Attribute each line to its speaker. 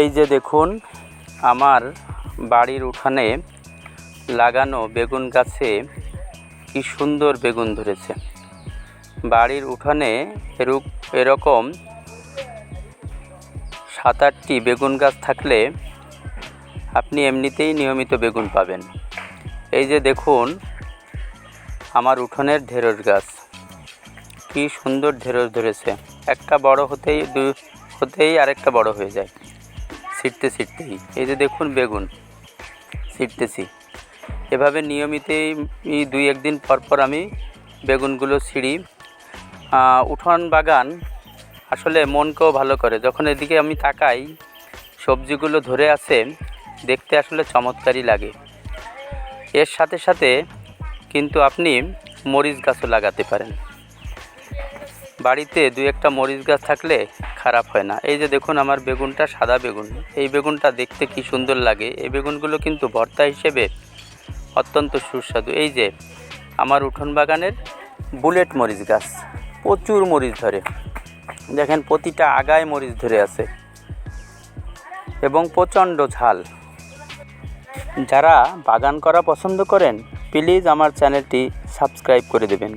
Speaker 1: এই যে দেখুন, আমার বাড়ির উঠানে লাগানো বেগুন গাছে কি সুন্দর বেগুন ধরেছে। বাড়ির উঠানে এরূপ, এরকম সাত আটটি বেগুন গাছ থাকলে আপনি এমনিতেই নিয়মিত বেগুন পাবেন। এই যে দেখুন, আমার উঠোনের ঢেঁড়স গাছ। কি সুন্দর ঢেঁড়স ধরেছে। একটা বড় হতেই হতেই আরেকটা বড় হয়ে যায়। ছিটতে ছিটতেই। এই যে দেখুন বেগুন, ছিটতেছি। এভাবে নিয়মিতই দুই একদিন পর পর আমি বেগুনগুলো ছিঁড়ি। উঠোন বাগান আসলে মনকেও ভালো করে। যখন এদিকে আমি তাকাই, সবজিগুলো ধরে আছে, দেখতে আসলে চমৎকারই লাগে। এর সাথে সাথে কিন্তু আপনি মরিচ গাছও লাগাতে পারেন। বাড়িতে দুই একটা মরিচ গাছ থাকলে খারাপ হয় না। এই যে দেখুন আমার বেগুনটা সাদা বেগুন। এই বেগুনটা দেখতে কি সুন্দর লাগে। এই বেগুনগুলো কিন্তু ভর্তা হিসেবে অত্যন্ত সুস্বাদু। এই যে আমার উঠোন বাগানের বুলেট মরিচ গাছ, প্রচুর মরিচ ধরে। দেখেন প্রতিটা আগায় মরিচ ধরে আছে এবং প্রচণ্ড ঝাল। যারা বাগান করা পছন্দ করেন প্লিজ আমার চ্যানেলটি সাবস্ক্রাইব করে দেবেন।